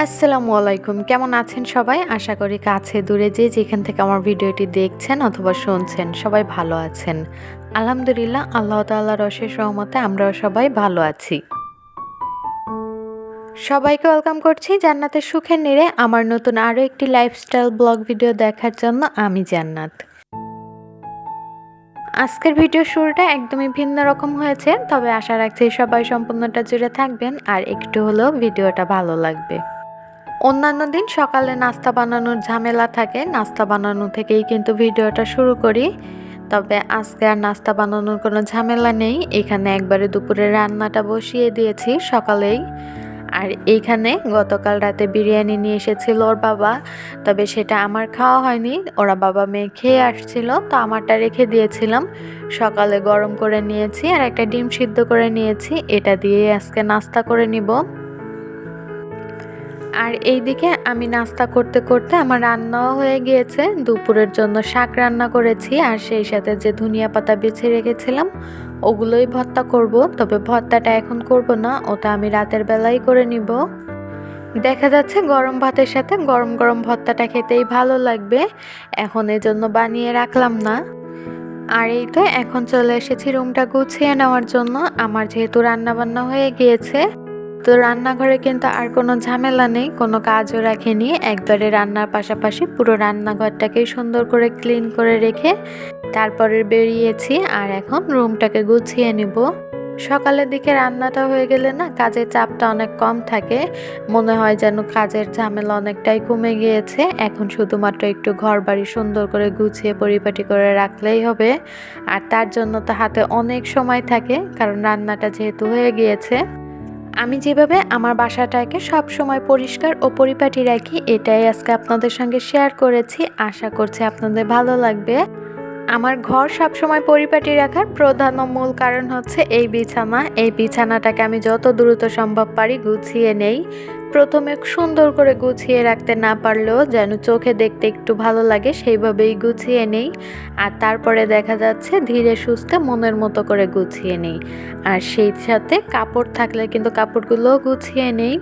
আসসালামু আলাইকুম। কেমন আছেন সবাই? আশা করি কাছে দূরে যে যেখান থেকে আমার ভিডিওটি দেখছেন অথবা শুনছেন, সবাই ভালো আছেন। আলহামদুলিল্লাহ, আল্লাহ তাল্লাহ রশেষ রহমতে আমরাও সবাই ভালো আছি। সবাইকে ওয়েলকাম করছি জান্নাতের সুখের নিরে। আমার নতুন আরও একটি লাইফস্টাইল ব্লগ ভিডিও দেখার জন্য আমি জান্নাত। আজকের ভিডিও শুরুটা একদমই ভিন্ন রকম হয়েছে, তবে আশা রাখছি সবাই সম্পূর্ণটা জুড়ে থাকবেন আর একটু হলেও ভিডিওটা ভালো লাগবে। অন্যান্য দিন সকালে নাস্তা বানানোর ঝামেলা থাকে। নাস্তা বানানো থেকেই কিন্তু ভিডিওটা শুরু করি। তবে আজকে আর নাস্তা বানানোর কোনো ঝামেলা নেই। এখানে একবারে দুপুরে রান্নাটা বসিয়ে দিয়েছি সকালেই। আর এইখানে গতকাল রাতে বিরিয়ানি নিয়ে এসেছিল ওর বাবা। তবে সেটা আমার খাওয়া হয়নি। ওরা বাবা মেয়ে খেয়ে আসছিল, তো আমারটা রেখে দিয়েছিলাম। সকালে গরম করে নিয়েছি আর একটা ডিম সিদ্ধ করে নিয়েছি। এটা দিয়ে আজকে নাস্তা করে নিব। আর এইদিকে আমি নাস্তা করতে করতে আমার রান্নাও হয়ে গিয়েছে। দুপুরের জন্য শাক রান্না করেছি আর সেই সাথে যে ধনিয়া পাতা বেছে রেখেছিলাম, ওগুলোই ভর্তা করব। তবে ভর্তাটা এখন করব না, ওটা আমি রাতের বেলায় করে নিব। দেখা যাচ্ছে গরম ভাতের সাথে গরম গরম ভর্তাটা খেতেই ভালো লাগবে। এখন এজন্য বানিয়ে রাখলাম না। আর এই তো এখন চলে এসেছি রুমটা গুছিয়ে নেওয়ার জন্য। আমার যেহেতু রান্নাবান্না হয়ে গিয়েছে তো রান্নাঘরে কিন্তু আর কোনো ঝামেলা নেই, কোনো কাজও রাখিনি। একবারে রান্নার পাশাপাশি পুরো রান্নাঘরটাকেই সুন্দর করে ক্লিন করে রেখে তারপরে বেরিয়েছি আর এখন রুমটাকে গুছিয়ে নিব। সকালের দিকে রান্নাটা হয়ে গেলে না কাজের চাপটা অনেক কম থাকে, মনে হয় যেন কাজের ঝামেলা অনেকটাই কমে গিয়েছে। এখন শুধুমাত্র একটু ঘর বাড়ি সুন্দর করে গুছিয়ে পরিপাটি করে রাখলেই হবে। আর তার জন্য তো হাতে অনেক সময় থাকে, কারণ রান্নাটা যেহেতু হয়ে গিয়েছে। আমি যেভাবে আমার বাসাটাকে সব সময় পরিষ্কার ও পরিপাটি রাখি, এটাই আজকে আপনাদের সঙ্গে শেয়ার করেছি। আশা করছি আপনাদের ভালো লাগবে। আমার ঘর সবসময় পরিপাটি রাখার প্রধান মূল কারণ হচ্ছে এই বিছানা। এই বিছানাটাকে আমি যত দ্রুত সম্ভব পারি গুছিয়ে নেই। প্রথমে সুন্দর করে গুছিয়ে রাখতে না পারলেও যেন চোখে দেখতে একটু ভালো লাগে, সেইভাবেই গুছিয়ে নেই। আর তারপরে দেখা যাচ্ছে ধীরে সুস্থে মনের মতো করে গুছিয়ে নেই। আর সেই সাথে কাপড় থাকলে কিন্তু কাপড়গুলোও গুছিয়ে নেই।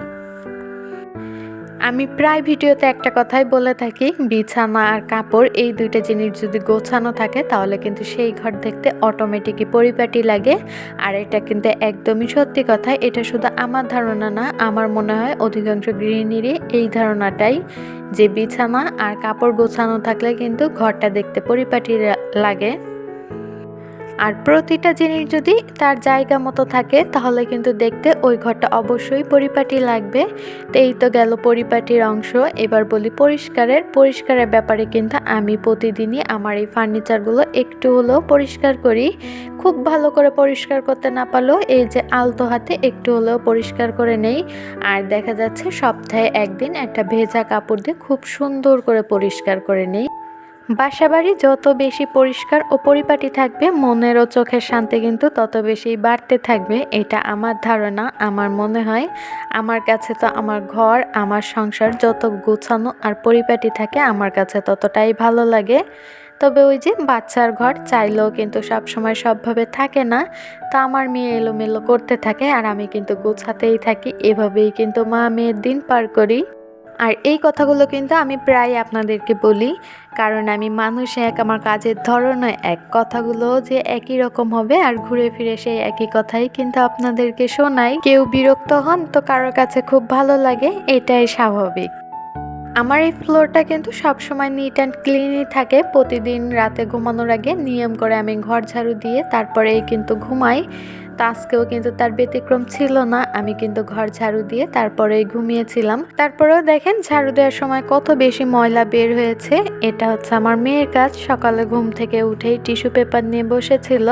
আমি প্রায় ভিডিওতে একটা কথাই বলে থাকি, বিছানা আর কাপড় এই দুইটা জিনিস যদি গোছানো থাকে তাহলে কিন্তু সেই ঘর দেখতে অটোমেটিকই পরিপাটি লাগে। আর এটা কিন্তু একদমই সত্যি কথা, এটা শুধু আমার ধারণা না, আমার মনে হয় অধিকাংশ গৃহিণীরই এই ধারণাটাই যে বিছানা আর কাপড় গোছানো থাকলে কিন্তু ঘরটা দেখতে পরিপাটি লাগে। আর প্রতিটা জিনিস যদি তার জায়গা মতো থাকে, তাহলে কিন্তু দেখতে ওই ঘরটা অবশ্যই পরিপাটি লাগবে। তো এই তো গেল পরিপাটির অংশ। এবার বলি পরিষ্কারের। পরিষ্কারের ব্যাপারে কিন্তু আমি প্রতিদিনই আমার এই ফার্নিচারগুলো একটু হলেও পরিষ্কার করি। খুব ভালো করে পরিষ্কার করতে না পারলেও এই যে আলতো হাতে একটু হলেও পরিষ্কার করে নেই। আর দেখা যাচ্ছে সপ্তাহে একদিন একটা ভেজা কাপড় দিয়ে খুব সুন্দর করে পরিষ্কার করে নেই। বাসাবাড়ি যত বেশি পরিষ্কার ও পরিপাটি থাকবে, মনের ও চোখের শান্তি কিন্তু তত বেশি বাড়তে থাকবে। এটা আমার ধারণা, আমার মনে হয়। আমার কাছে তো আমার ঘর, আমার সংসার যত গোছানো আর পরিপাটি থাকে, আমার কাছে ততটাই ভালো লাগে। তবে ওই যে বাচ্চার ঘর চাইলেও কিন্তু সব সময় সবভাবে থাকে না। তা আমার মেয়ে এলোমেলো করতে থাকে আর আমি কিন্তু গোছাতেই থাকি। এভাবেই কিন্তু মা মেয়ের দিন পার করি। আর এই কথাগুলো কিন্তু আমি প্রায় আপনাদেরকে বলি। কারণ আমি মানুষ, এক আমার কাজের ধরনও এক। কথাগুলো যে একই রকম হবে আর ঘুরে ফিরে সেই একই কথাই কিন্তু আপনাদেরকে শোনাই। কেউ বিরক্ত হন তো কারোর কাছে খুব ভালো লাগে, এটাই স্বাভাবিক। আমার এই ফ্লোরটা কিন্তু সবসময় নিট অ্যান্ড ক্লিনই থাকে। প্রতিদিন রাতে ঘুমানোর আগে নিয়ম করে আমি ঘর ঝাড়ু দিয়ে তারপরে কিন্তু ঘুমাই। তো আজকেও কিন্তু তার ব্যতিক্রম ছিল না। আমি কিন্তু ঘর ঝাড়ু দিয়ে তারপরে ঘুমিয়েছিলাম। তারপরেও দেখেন ঝাড়ু দেওয়ার সময় কত বেশি ময়লা বের হয়েছে। এটা হচ্ছে আমার মেয়ের কাজ। সকালে ঘুম থেকে উঠেই টিস্যু পেপার নিয়ে বসেছিল।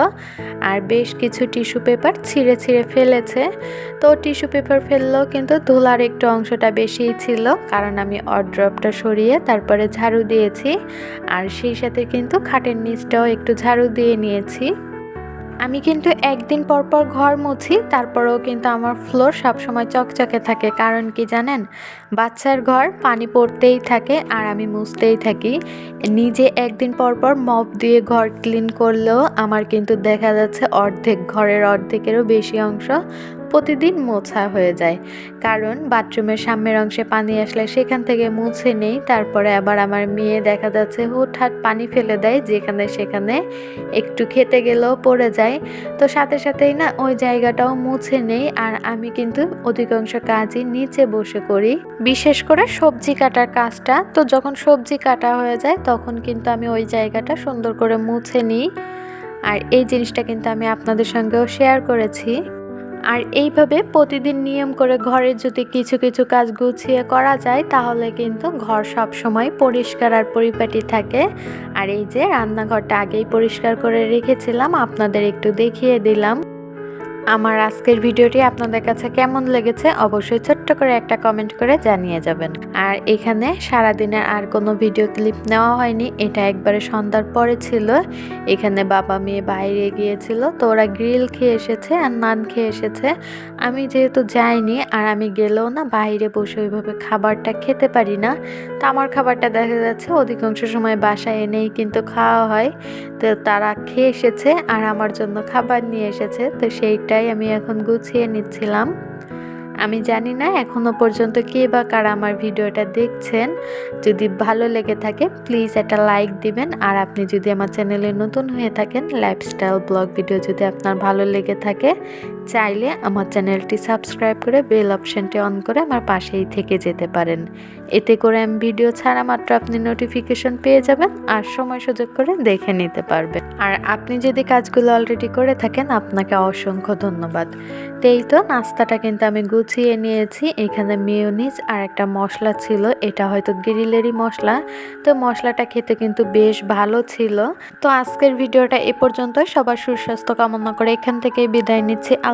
আর বেশ কিছু টিস্যু পেপার ছিঁড়ে ছিঁড়ে ফেলেছে। তো টিস্যু পেপার ফেললেও কিন্তু ধুলার একটু অংশটা বেশিই ছিল। কারণ আমি অড্রপটা সরিয়ে তারপরে ঝাড়ু দিয়েছি। আর সেই সাথে কিন্তু খাটের নিচটাও একটু ঝাড়ু দিয়ে নিয়েছি। আমি কিন্তু একদিন পরপর পর ঘর মুছি, তারপরেও কিন্তু আমার ফ্লোর সবসময় চকচকে থাকে। কারণ কি জানেন? বাচ্চার ঘর পানি পড়তেই থাকে আর আমি মুছতেই থাকি। নিজে একদিন পর পর মপ দিয়ে ঘর ক্লিন করলেও আমার কিন্তু দেখা যাচ্ছে অর্ধেক ঘরের অর্ধেকেরও বেশি অংশ প্রতিদিন মোছা হয়ে যায়। কারণ বাথরুমের সামনের অংশে পানি আসলে সেখান থেকে মুছে নেই। তারপরে আবার আমার মেয়ে দেখা যাচ্ছে হুটহাট পানি ফেলে দেয়, যেখানে সেখানে একটু খেতে গেলেও পড়ে যায়। তো সাথে সাথেই না ওই জায়গাটাও মুছে নেই। আর আমি কিন্তু অধিকাংশ কাজই নিচে বসে করি। বিশেষ করে সবজি কাটার কাজটা। তো যখন সবজি কাটা হয়ে যায়, তখন কিন্তু আমি ওই জায়গাটা সুন্দর করে মুছে নিই। আর এই জিনিসটা কিন্তু আমি আপনাদের সঙ্গেও শেয়ার করেছি। আর এইভাবে প্রতিদিন নিয়ম করে ঘরে যদি কিছু কিছু কাজ গুছিয়ে করা যায়, তাহলে কিন্তু ঘর সব সময় পরিষ্কার আর পরিপাটি থাকে। আর এই যে রান্নাঘরটা আগেই পরিষ্কার করে রেখেছিলাম, আপনাদের একটু দেখিয়ে দিলাম। আমার আজকের ভিডিওটি আপনাদের কাছে কেমন লেগেছে, অবশ্যই ছোট্ট করে একটা কমেন্ট করে জানিয়ে যাবেন। আর এখানে সারাদিনের আর কোনো ভিডিও ক্লিপ নেওয়া হয়নি, এটা একবারে সন্ধ্যার পরে ছিল। এখানে বাবা মেয়ে বাইরে গিয়েছিল, তো ওরা গ্রিল খেয়ে এসেছে আর নান খেয়ে এসেছে। আমি যেহেতু যাইনি আর আমি গেলেও না, বাইরে বসে ওইভাবে খাবারটা খেতে পারি না। তো আমার খাবারটা দেখা যাচ্ছে অধিকাংশ সময় বাসায় এনেই কিন্তু খাওয়া হয়। তো তারা খেয়ে এসেছে আর আমার জন্য খাবার নিয়ে এসেছে, তো সেইটাই আমি এখন গুছিয়ে নিচ্ছিলাম। আমি জানি না এখনও পর্যন্ত কে বা কারা আমার ভিডিওটা দেখছেন। যদি ভালো লেগে থাকে প্লিজ একটা লাইক দিবেন। আর আপনি যদি আমার চ্যানেলে নতুন হয়ে থাকেন লাইফস্টাইল ব্লগ ভিডিও যদি আপনার ভালো লেগে থাকে চাইলে আমার চ্যানেলটি সাবস্ক্রাইব করে বেল অপশানটি অন করে আমার পাশেই থেকে যেতে পারেন। এতে করে আমি ভিডিও ছাড়া মাত্র আপনি নোটিফিকেশন পেয়ে যাবেন আর সময় সুযোগ করে দেখে নিতে পারবেন। আর আপনি যদি কাজগুলো অলরেডি করে থাকেন, আপনাকে অসংখ্য ধন্যবাদ। তো এই তো, নাস্তাটা কিন্তু আমি গুছিয়ে নিয়েছি। এখানে মেয়োনিজ আর একটা মশলা ছিল। এটা হয়তো গ্রিলেরই মশলা। তো মশলাটা খেতে কিন্তু বেশ ভালো ছিল। তো আজকের ভিডিওটা এ পর্যন্ত সবার সুস্বাস্থ্য কামনা করে এখান থেকেই বিদায় নিচ্ছি।